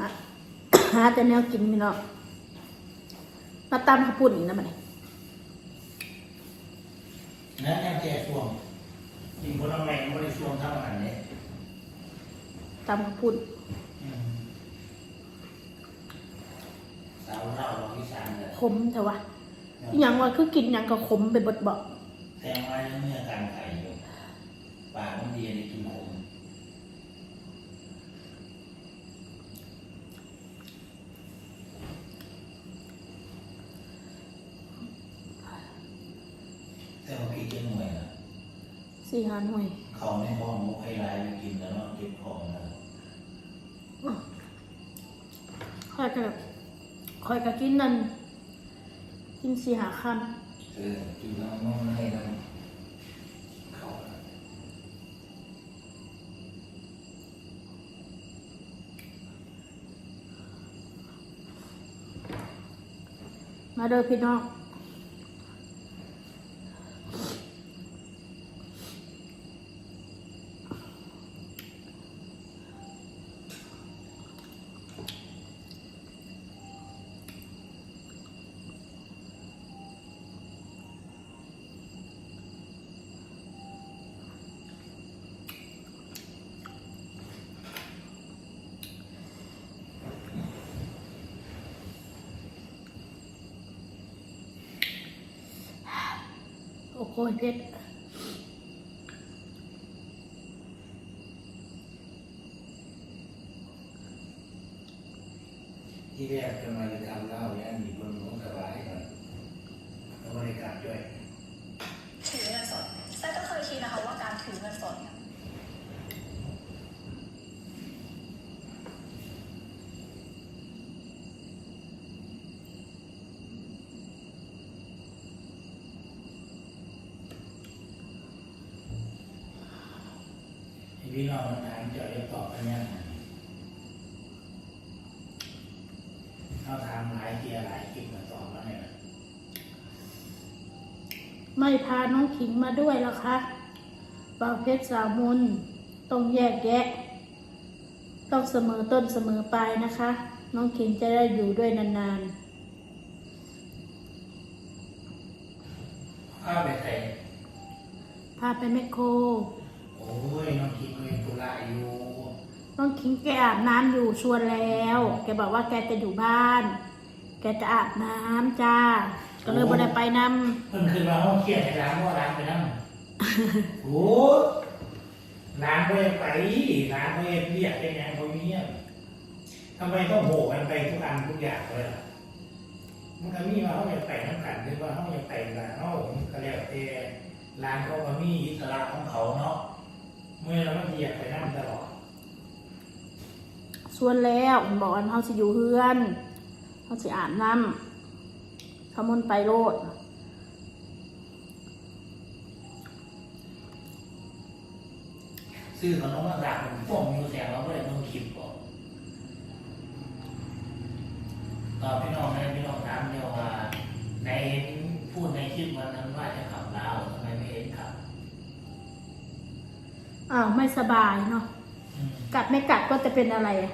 หาหาแต่แนวกินพี่น้องมาตำข้าวปุ้นอีกนะมันนั่นแนวแก่ช่วงจริงคนละแมงไม่ได้ช่วงเท่านั้นเนี่ยตำข้าวปุ้นอืมสาวเท่าเราที่สามเลยขมแต่ว่าอหย่างว่าคือกินอย่างก็ขมไปเบดบอกแทงไว้แล้วเมื่อการไข่อยู่ปากมันดีในกินขม แต่ว่าพี่กินหน่วยนะสี่หาหน่วยเขาในห้องมุกให้ลายไปกินแล้วเนาะเก็บของแล้วค่อยก็แบบค่อยก็กินนั่นกินสี่หาคเออกินแล้วน้องให้แล้วเขาำมาเด้อพี่น้อง โอ้ยเพชรที่แรกจะมาจะทำเหล้าย่างนี้ของสบายก่อนแล้วบริการด้วย ถือเงินสดแต่ก็เคยคิดนะคะว่าการถือเงินสดเนี่ย ที่พี่ น้องมันถามเจาะจะตอบกันยังไงเขาถามหลายเกียร์หลายกินมาตอบแล้วเนี่ยไม่พาน้องขิงมาด้วยแล้วคะบ่าวเพชรสาวมุนต้องแยกแยะ ต้องเสมอต้นเสมอปลายนะคะ น้องขิงจะได้อยู่ด้วยนานข้าไปใส่ๆพาไปแมคโคร โอ้ยน้องคิดก็ยังตุลาอยู่ น้องขิงแกอาบน้ำอยู่ชวนแล้ว แกบอกว่าแกจะอยู่บ้าน แกจะอาบน้ำจ้า ก็เลยบ่ได้ไปนเพิ่นขึ้นมาห้องเครียดให้ร้านว่าร้านไปนั่ง โอ้ร้านไปไปร้านไปเรียกได้ยังเขาเงียบทำไมต้องโหกันไปทุกอันทุกอย่างเลยล่ะมันก็มีว่าเขาอยากไปน้ำกันหรือว่าเขาอยากไปกันเขาก็แล้วแต่ร้านเขาก็มีอิสระของเขาเนาะ เมื่อเราก็เหยียบไปนั่งตลอดำชวนแล้วบอกว่าเขาสิอยู่เฮือนเขาสิอาบน้ำเขามุนไปโลดซื้อขนมมาสั่งพวกมิวแสงเราไม่ได้ต้องคิดก่อนตอบพี่น้องนะพี่น้องถามเดียวว่าในพูดในคลิปวันนั้นว่าจะขับลาวทำไมไม่เห็นขับ อ้าวไม่สบายเนาะอืมกัดไม่กัดก็จะเป็นอะไรอะ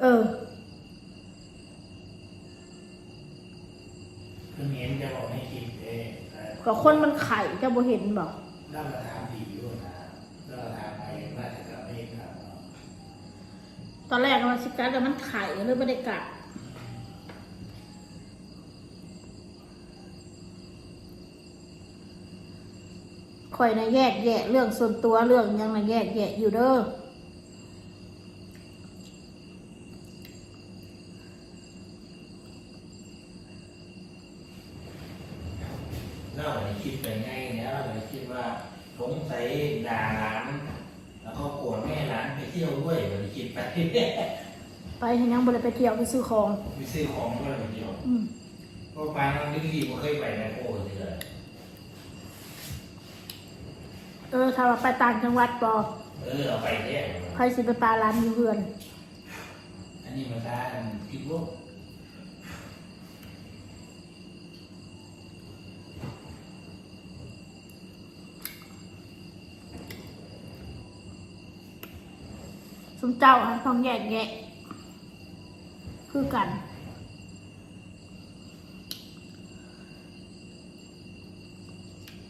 เออคือเห็นจะบอกให้คิดเองแต่ก็คนมันไข่จะบ่เห็นบอกเล่าราถามดีอยู่นะเล่าราถามไปว่าจะกลับไม่เห็นขับเนาะตอนแรกมันสิกัดแต่มันไข่เลยไม่ได้กัด อยนะแยกแยะเรื่องส่วนตัวเรื่องหยังนะแยกแยะอยู่เด้อเล่าให้คิดไปไงเนี่ยเล่าให้คิดว่าสงสัยด่าหลาน แล้วก็โกรธแม่หลานไปเที่ยวด้วยเลยคิดไปไปเห็นยังบ่ได้ไปเที่ยวไปซื้อของไปซื้อของด้วยไปเที่ยวอืมเพราะปานนั้นดีๆก็เคยไปแมคโครเลย เออถ้าว่าไปต่างจังหวัดบอเออเอาไปเนี่ยใครสิไปปลาร้านอยู่เฮือน อันนี้มาทานคิดว่าสมเจ้าอะต้องแยกแยะคือกัน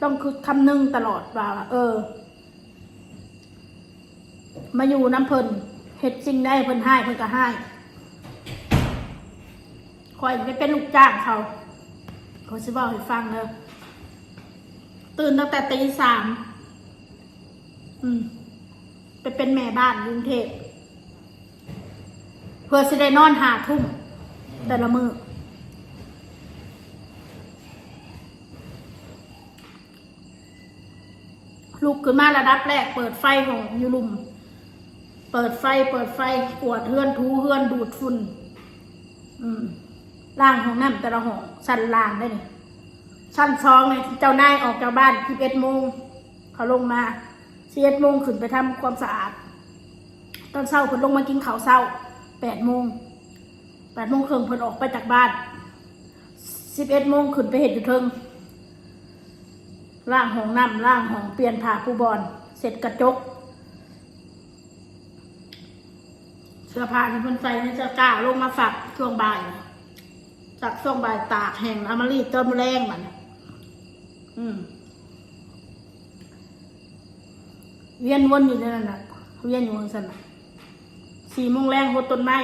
ต้องคือคำนึงตลอดว่า เออ มาอยู่น้ำเพิ่นเฮ็ดสิ่งได้เพิ่นให้เพิ่นก็ให้คอยไปเป็นลูกจ้างเขาเขาจะบอกให้ฟังเลยตื่นตั้งแต่ตีสามอืมไปเป็นแม่บ้านกรุงเทพเพื่อสิได้นอนหาทุ่มแต่ละมือ ลุกขึ้นมาระดับแรก เปิดไฟของยูรุม เปิดไฟ เปิดไฟกวดเฮือนทูเฮือนดูดฝุ่นอืมล่างของน้ำแต่ละห้องชั้นล่างได้นี่ชั้นสองเนี่ยเจ้านายออกจากบ้านสิบเอ็ดโมงเขาลงมาสิบเอ็ดโมงขึ้นไปทำความสะอาด ตอนเช้าเพิ่นลงมากินข้าวเช้าแปดโมงแปดโมงครึ่งเพิ่นออกไปจากบ้านสิบเอ็ดโมงขึ้นไปเห็ดอยู่เทิง ล่างห้องน้ำล่างห้องเปลี่ยนผ้าปูบอลเสร็จกระจก เสื้อผ้าที่เพิ่นใส่นี่จะกล้าลงมาฝักช่วงบ่ายจากช่วงบ่ายตากแห้งเอามารีดเติมแรงมันอืมเวียนวนอยู่ในนั้นน่ะเวียนอยู่ข้างสันน่ะสี่โมงแรงหดต้นไม้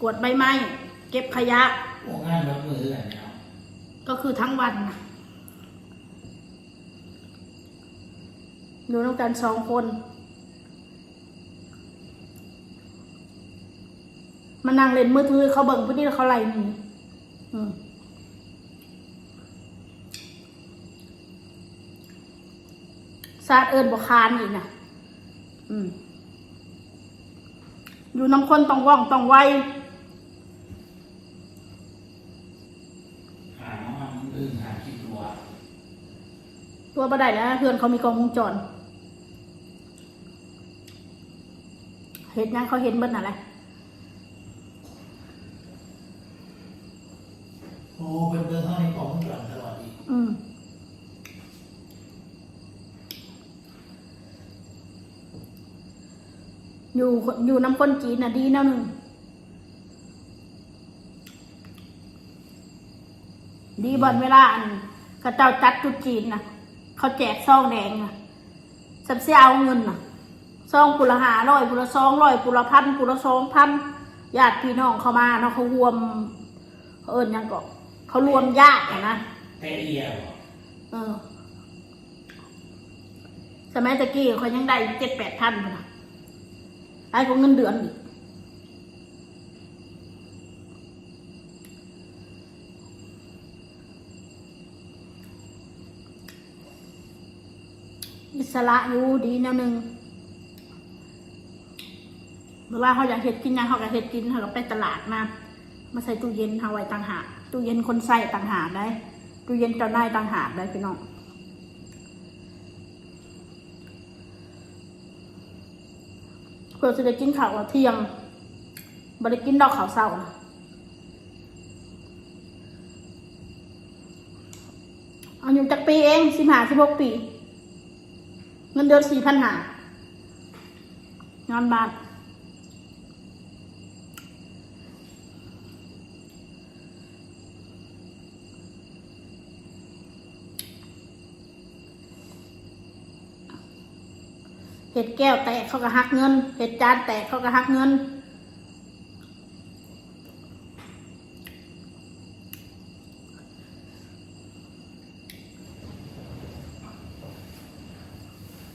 กวาดใบไม้เก็บขยะพวกงานรับมืออะไรเนี่ยก็คือทั้งวันน่ะ อยู่ต้องกันสองคน มานั่งเล่นมือถือเขาเบิ่งพอดีแล้วเขาไล่หนีอืมซาดเอิญบกคานอีกนะอืมอยู่น้ำคนต้องว่องต้องไวหาน้ำมันอื่นหาคิดตัวตัวบัไดแล้วเพื่อนเขามีกล้องวงจร เห็นยังเขาเห็นเบิ้ลอะไรโอ้เป็นเดินเข้าในกล่องหลังตลอดอีกอืมอยู่อยู่น้ำคนจีนน่ะดีแนวหนึ่งดีบอนเวลาอันกระเจ้าจัดจุดจีนนะเขาแจกซองแดงนะสับเสียเอาเงินนะ ซองปุระหาร้อยปุระสองร้อยปุระพันปุระสองพันญาติพี่น้องเขามาเนาะเขารวมเขาเอิญยังก็เขารวมญาติอะนะแต่เอียเหรอเออสมัยตะกี้เขายังได้เจ็ดแปดพันนะไอ้ก็เงินเดือนอีกอิสระอยู่ดีแนวหนึ่ง เวลาเขาอยากเห็ดกินหยังเขาก็เห็ดกินเขาก็ไปตลาดมา มาใส่ตู้เย็นเอาไว้ต่างหากตู้เย็นคนใส่ต่างหากได้ตู้เย็นเจ้านายต่างหากได้พี่น้องเพื่อจะได้กินข้าวเที่ยงบ่ได้กินดอกข้าวเช้าอายุจักปีเองสิบห้าสิบหกปี เงินเดือนสี่พันหางานบ้าน เห็ดแก้วแตกเขาก็หักเงิน เห็ดจานแตกเขาก็หักเงิน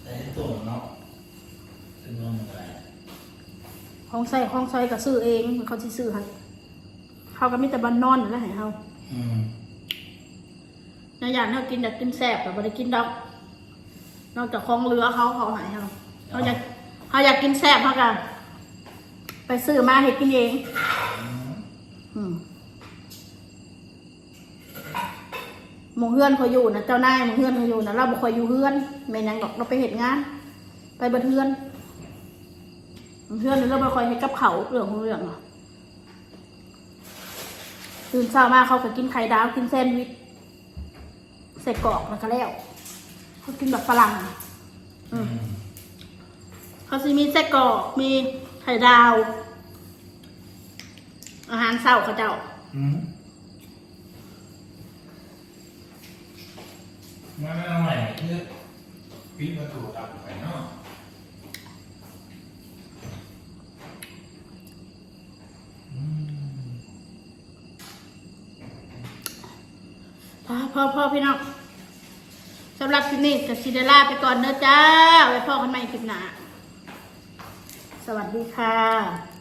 แต่ตัวเนาะเป็นเงินอะไรของใส่ของใส่ก็ซื้อเอง เขาสิซื้อให้เขาก็มีแต่บันนอนนั่นแหละให้เขาอืมในอย่างเขากินอยากกินแซ่บแต่บ่ได้กินดอก นอกจากของเหลือเขาเขาใหายเขา เขาอยากเขาอยากกินแซ่บเขาก็ไปซื้อมาเห็ดกินเอง อืมหมองเฮือนเขาอยู่นะเจ้านายหมองเฮือนเขาอยู่นะเราบ่คอยอยู่เฮือนไม่นยังดอกเราไปเห็นงาน ไปเบัดเฮือนหม้องเฮือนนี่เราบ่คอยให้กับเขาวเรื่องของเรื่องอะตื่นเช้ามาเขาก็กินไข่ดาวกินแซนด์วิชใส่กรอกแล้วก็แล้วเขากินแบบฝรั่งอืม เขาสิมีไส้กรอกมีไข่ดาว อาหารเศร้าเขาเจ้าอืมมาไม่เอาใหม่คือปิดประตูตับไปเนาะอืมพ่อพ่อพ่อพี่น้องสำหรับคลิปนี้กับซิเดล่าไปก่อนเนอะจ้า ไว้พ่อกันใหม่คลิปหน้า สวัสดีค่ะ